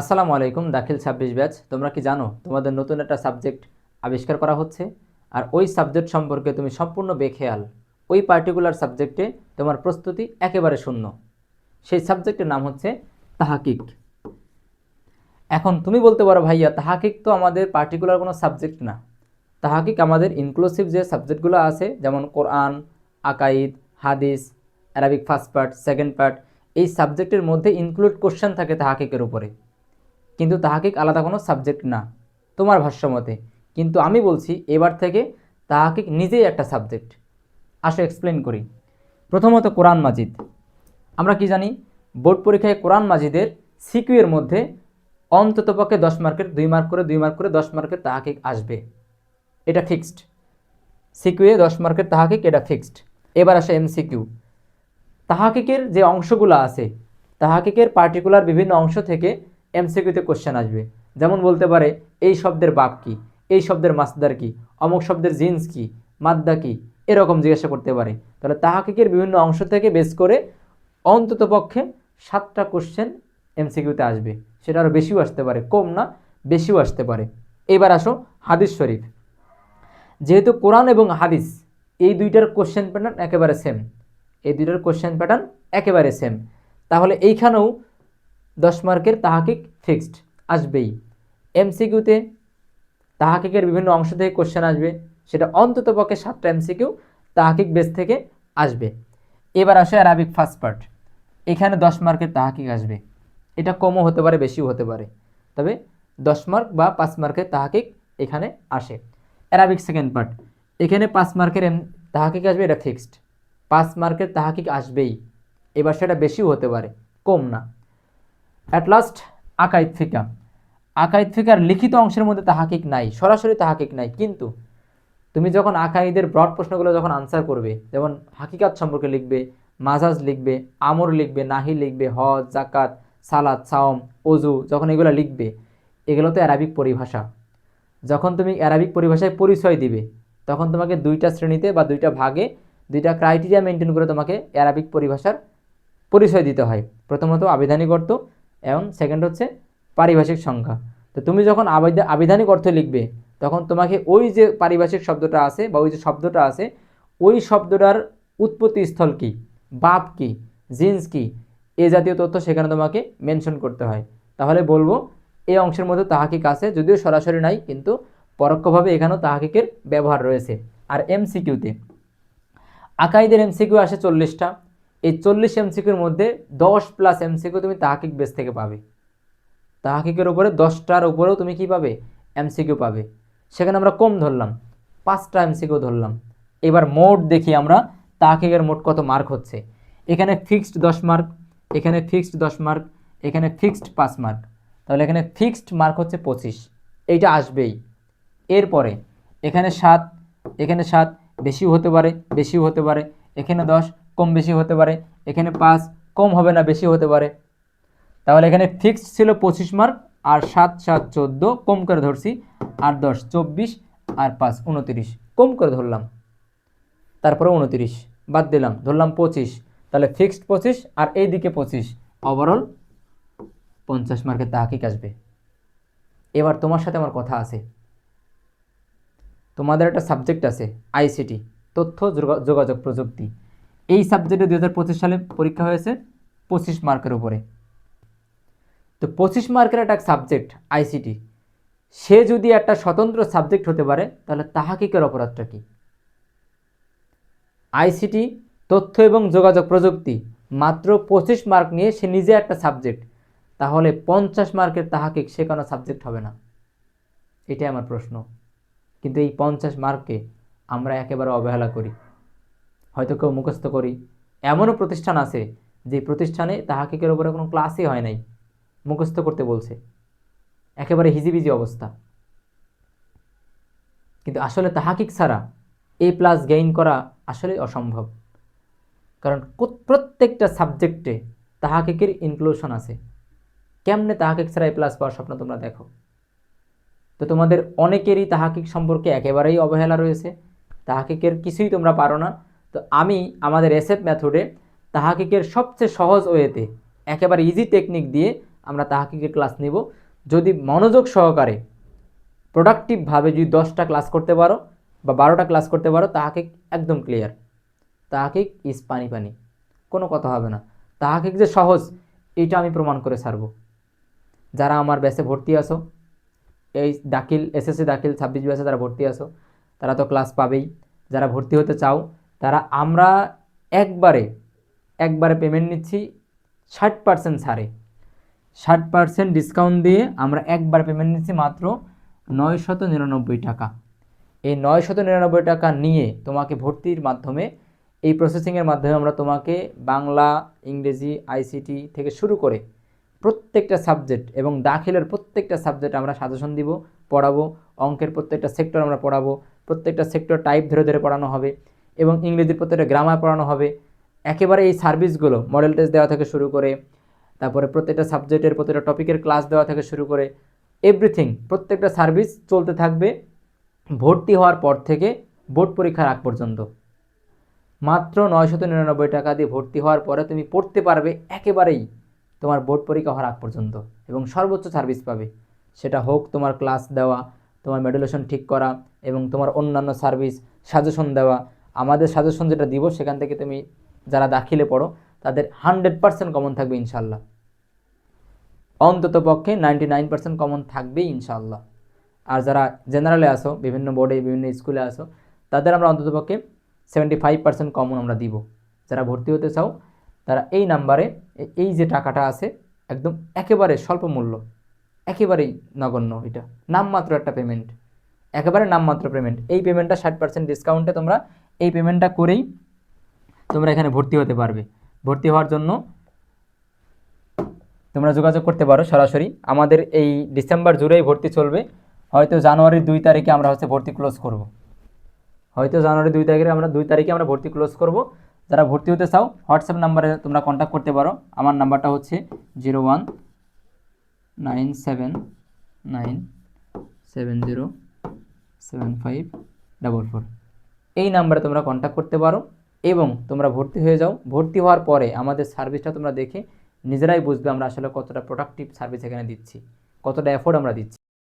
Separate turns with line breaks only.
আসসালামু আলাইকুম, দাখিল ছাব্বিশ ব্যাচ। তোমরা কি জানো, তোমাদের নতুন একটা সাবজেক্ট আবিষ্কার করা হচ্ছে, আর ওই সাবজেক্ট সম্পর্কে তুমি সম্পূর্ণ বেখেয়াল। ওই পার্টিকুলার সাবজেক্টে তোমার প্রস্তুতি একেবারে শূন্য। সেই সাবজেক্টের নাম হচ্ছে তাহাকিক। এখন তুমি বলতে পারো, ভাইয়া, তাহাকিক তো আমাদের পার্টিকুলার কোনো সাবজেক্ট না। তাহাকিক আমাদের ইনক্লুসিভ যে সাবজেক্টগুলো আছে, যেমন কোরআন, আকাইদ, হাদিস Arabic first part second part এই সাবজেক্টের মধ্যে ইনক্লুড কোশ্চেন থাকে তাহাকিকের উপরে। কিন্তু তাহাকিক আলাদা কোনো সাবজেক্ট না। তোমার ভাষ্যমতে। কিন্তু আমি বলছি, এবার থেকে তাহাকিক নিজেই একটা সাবজেক্ট আসো এক্সপ্লেন করি। প্রথমত কোরআন মাজিদ। আমরা কি জানি, বোর্ড পরীক্ষায় কোরআন মাজিদের সিকিউ এর মধ্যে অন্ততপক্ষে দশ মার্কের, দুই মার্ক করে, দুই মার্ক করে দশ মার্কের তাহাকিক আসবে। এটা ফিক্সড সিকিউয়ে দশ মার্কের তাহাকিক এটা ফিক্সড এবার আসে এমসিকিউ। তাহাকিকের যে অংশগুলো আছে তাহাকিকের পার্টিকুলার বিভিন্ন অংশ থেকে এমসিকিউতে কোশ্চেন আসবে। যেমন বলতে পারে, এই শব্দের বাপ কি? এই শব্দের মাসদার কি? অমুক শব্দের জিন্স কি? মাদ্দা কি? এরকম জিজ্ঞাসা করতে পারে। তাহলে তাহাকিকের বিভিন্ন অংশ থেকে বেস করে অন্ততপক্ষে সাতটা কোশ্চেন এমসিকিউতে আসবে। সেটা আরও বেশিও আসতে পারে, কম না, বেশিও আসতে পারে। এবার আসো হাদিস শরীফ। যেহেতু কোরআন এবং হাদিস, এই দুইটার কোশ্চেন প্যাটার্ন একেবারে সেম এই দুইটার কোশ্চেন প্যাটার্ন একেবারে সেম তাহলে এইখানেও দশ মার্কের তাহাকিক ফিক্সড আসবেই। এমসিকিউতে তাহাকিকের বিভিন্ন অংশ থেকে কোশ্চেন আসবে। সেটা অন্তত পক্ষে সাতটা এমসিকিউ তাহাকিক বেস থেকে আসবে। এবার আসে অ্যারাবিক ফার্স্ট পার্ট এখানে দশ মার্কের তাহাকিক আসবে। এটা কমও হতে পারে, বেশিও হতে পারে। তবে দশ মার্ক বা পাঁচ মার্কের তাহাকিক এখানে আসে। অ্যারাবিক সেকেন্ড পার্ট এখানে পাঁচ মার্কের এম তাহাকিক আসবে, এটা ফিক্সড পাঁচ মার্কের তাহাকিক আসবেই। এবার সেটা বেশিও হতে পারে, কম না। অ্যাট লাস্ট আকাইদ ফিকা। আকাইদ ফিকার লিখিত অংশের মধ্যে তাহাকিক নাই, সরাসরি তাহাকিক নাই। কিন্তু তুমি যখন আকাইদের ব্রড প্রশ্নগুলো যখন আনসার করবে, যেমন হাকিকাত সম্পর্কে লিখবে, মাজাজ লিখবে, আমর লিখবে, নাহি লিখবে, হজ জাকাত সালাদ সাওম অজু যখন এগুলো লিখবে, এগুলো তো অ্যারাবিক পরিভাষা। যখন তুমি অ্যারাবিক পরিভাষায় পরিচয় দিবে, তখন তোমাকে দুইটা শ্রেণীতে বা দুইটা ভাগে, দুইটা ক্রাইটেরিয়া মেনটেন করে তোমাকে অ্যারাবিক পরিভাষার পরিচয় দিতে হয়। প্রথমত আবিধানিক অর্থ এবং সেকেন্ড হচ্ছে পারিভাষিক সংখ্যা। তো তুমি যখন আবিধা, আবিধানিক অর্থ লিখবে, তখন তোমাকে ওই যে পারিভাষিক শব্দটা আছে বা ওই যে শব্দটা আছে, ওই শব্দটার উৎপত্তি স্থল কী? বাপ কী? জিন্স কী? এ জাতীয় তথ্য সেখানে তোমাকে মেনশন করতে হয়। তাহলে বলব এই অংশের মধ্যে তাহাকিক আছে, যদিও সরাসরি নাই, কিন্তু পরোক্ষভাবে এখানেও তাহাকিকের ব্যবহার রয়েছে। আর এমসিকিউতে আকাইদের এমসিকিউ আসে চল্লিশটা। এই চল্লিশ এমসিকিউর মধ্যে দশ প্লাস এমসিকিউ তুমি তাহাকিক বেস থেকে পাবে। তাহাকিকের উপরে দশটার উপরেও তুমি কি পাবে? এমসিকিউ পাবে। সেখানে আমরা কম ধরলাম, পাঁচটা এমসিকিউ ধরলাম। এবার মোট দেখি আমরা তাহাকিকের মোট কত মার্ক হচ্ছে। এখানে ফিক্সড দশ মার্ক এখানে ফিক্সড দশ মার্ক এখানে ফিক্সড পাঁচ মার্ক তাহলে এখানে ফিক্সড মার্ক হচ্ছে পঁচিশ। এইটা আসবেই। এরপরে এখানে সাত এখানে সাত, বেশিও হতে পারে, বেশিও হতে পারে। এখানে দশ কম বেশি হতে পারে, এখানে পাঁচ কম হবে না, বেশি হতে পারে। তাহলে এখানে ফিক্সড ছিল পঁচিশ মার্ক আর সাত সাত, চোদ্দ কম করে ধরছি, আর দশ, চব্বিশ, আর পাঁচ, উনতিরিশ, কম করে ধরলাম। তারপরে উনতিরিশ বাদ দিলাম, ধরলাম পঁচিশ। তাহলে ফিক্সড পঁচিশ, আর এই দিকে পঁচিশ। ওভারঅল পঞ্চাশ মার্কের তাহাকিক আসবে। এবার তোমার সাথে আমার কথা আছে। তোমাদের একটা সাবজেক্ট আছে আইসিটি তথ্য যোগা- যোগাযোগ প্রযুক্তি। এই সাবজেক্টে দু হাজার পঁচিশ সালে পরীক্ষা হয়েছে পঁচিশ মার্কের উপরে। তো পঁচিশ মার্কের একটা সাবজেক্ট আইসিটি সে যদি একটা স্বতন্ত্র সাবজেক্ট হতে পারে, তাহলে তাহাকিকের অপরাধটা কী? আইসিটি তথ্য এবং যোগাযোগ প্রযুক্তি, মাত্র পঁচিশ মার্ক নিয়ে সে নিজে একটা সাবজেক্ট তাহলে পঞ্চাশ মার্কের তাহাকিক সে কোনো সাবজেক্ট হবে না। এটাই আমার প্রশ্ন। কিন্তু এই পঞ্চাশ মার্ককে আমরা একেবারে অবহেলা করি। হয়তো কেউ মুখস্থ করি। এমনও প্রতিষ্ঠান আছে যে প্রতিষ্ঠানে তাহাকিকের ওপরে কোনো ক্লাসই হয় নাই, মুখস্থ করতে বলছে। একেবারে হিজিবিজি অবস্থা। কিন্তু আসলে তাহাকিক ছাড়া এ প্লাস গেইন করা আসলে অসম্ভব। কারণ প্রত্যেকটা সাবজেক্টে তাহাকিকের ইনক্লুশন আছে। কেমনে তাহাকিক ছাড়া এ প্লাস পাওয়ার স্বপ্ন তোমরা দেখো? তো তোমাদের অনেকেরই তাহাকিক সম্পর্কে একেবারেই অবহেলা রয়েছে। তাহাকিকের কিছুই তোমরা পারো না। তো আমি আমাদের এসএফ মেথডে তাহাকিকের সবচেয়ে সহজ ওয়েতে একেবারে ইজি টেকনিক দিয়ে আমরা তাহাকিকের ক্লাস নিব। যদি মনোযোগ সহকারে প্রোডাক্টিভভাবে যদি দশটা ক্লাস করতে পারো বা বারোটা ক্লাস করতে পারো, তাহাকিক একদম ক্লিয়ার তাহাকিক ইজ পানি পানি, কোনো কথা হবে না। তাহাকিক যে সহজ, এইটা আমি প্রমাণ করে ছাড়বো। যারা আমার ব্যাচে ভর্তি আসো এই দাখিল এসএসসি দাখিল ছাব্বিশ ব্যাচে তারা ভর্তি আসো তারা তো ক্লাস পাবেই। যারা ভর্তি হতে চাও তারা আমরা একবারে একবারে পেমেন্ট নিচ্ছি ষাট পার্সেন্ট ছাড়ে। ষাট পার্সেন্ট ডিসকাউন্ট দিয়ে আমরা একবার পেমেন্ট নিচ্ছি মাত্র নয়শত নিরানব্বই টাকা। এই নয়শত নিরানব্বই টাকা নিয়ে তোমাকে ভর্তির মাধ্যমে, এই প্রসেসিংয়ের মাধ্যমে আমরা তোমাকে বাংলা, ইংরেজি আইসিটি থেকে শুরু করে প্রত্যেকটা সাবজেক্ট এবং দাখিলের প্রত্যেকটা সাবজেক্ট আমরা সাজেশন দিব, পড়াবো, অঙ্কের প্রত্যেকটা সেক্টর আমরা পড়াবো, প্রত্যেকটা সেক্টর টাইপ ধরে ধরে পড়ানো হবে। এবং ইংরেজির প্রত্যেকটা গ্রামার পড়ানো হবে। একেবারে এই সার্ভিসগুলো মডেল টেস্ট দেওয়া থেকে শুরু করে, তারপরে প্রত্যেকটা সাবজেক্টের প্রত্যেকটা টপিকের ক্লাস দেওয়া থেকে শুরু করে এভরিথিং প্রত্যেকটা সার্ভিস চলতে থাকবে ভর্তি হওয়ার পর থেকে বোর্ড পরীক্ষার আগ পর্যন্ত। মাত্র নয়শত নিরানব্বই টাকা দিয়ে ভর্তি হওয়ার পরে তুমি পড়তে পারবে একেবারেই তোমার বোর্ড পরীক্ষা হওয়ার আগ পর্যন্ত এবং সর্বোচ্চ সার্ভিস পাবে। সেটা হোক তোমার ক্লাস দেওয়া, তোমার মেডুলেশন ঠিক করা এবং তোমার অন্যান্য সার্ভিস সাজেশন দেওয়া আমাদের সাজেশন যেটা দিব, সেখান থেকে তুমি যারা দাখিলে পড়ো, তাদের হান্ড্রেড পার্সেন্ট কমন থাকবে ইনশাল্লাহ অন্তত পক্ষে নাইনটি নাইন পার্সেন্ট কমন থাকবেই ইনশাল্লাহ আর যারা জেনারেলে আসো বিভিন্ন বোর্ডে বিভিন্ন স্কুলে আসো তাদের আমরা অন্তত পক্ষে সেভেন্টি ফাইভ পার্সেন্ট কমন আমরা দিব। যারা ভর্তি হতে চাও, তারা এই নাম্বারে এই যে টাকাটা আছে, একদম একেবারে স্বল্প মূল্য, একেবারেই নগণ্য এটা। নামমাত্র একটা পেমেন্ট একেবারে নামমাত্র পেমেন্ট এই পেমেন্টটা ষাট পার্সেন্ট ডিসকাউন্টে তোমরা এই পেমেন্টটা করেই তোমরা এখানে ভর্তি হতে পারবে। ভর্তি হওয়ার জন্য তোমরা যোগাযোগ করতে পারো সরাসরি। আমাদের এই ডিসেম্বর জুড়েই ভর্তি চলবে। হয়তো জানুয়ারির দুই তারিখে আমরা হচ্ছে ভর্তি ক্লোজ করব। হয়তো জানুয়ারি দুই তারিখে আমরা দুই তারিখে আমরা ভর্তি ক্লোজ করব। যারা ভর্তি হতে চাও হোয়াটসঅ্যাপ নাম্বারে তোমরা কন্ট্যাক্ট করতে পারো। আমার নাম্বারটা হচ্ছে zero one nine seven nine seven zero seven five double four এই নাম্বারে তোমরা কন্ট্যাক্ট করতে পারো এবং তোমরা ভর্তি হয়ে যাও। ভর্তি হওয়ার পরে আমাদের সার্ভিসটা তোমরা দেখে নিজেরাই বুঝবে আমরা আসলে কতটা প্রোডাক্টিভ সার্ভিস এখানে দিচ্ছি, কতটা এফোর্ড আমরা দিচ্ছি।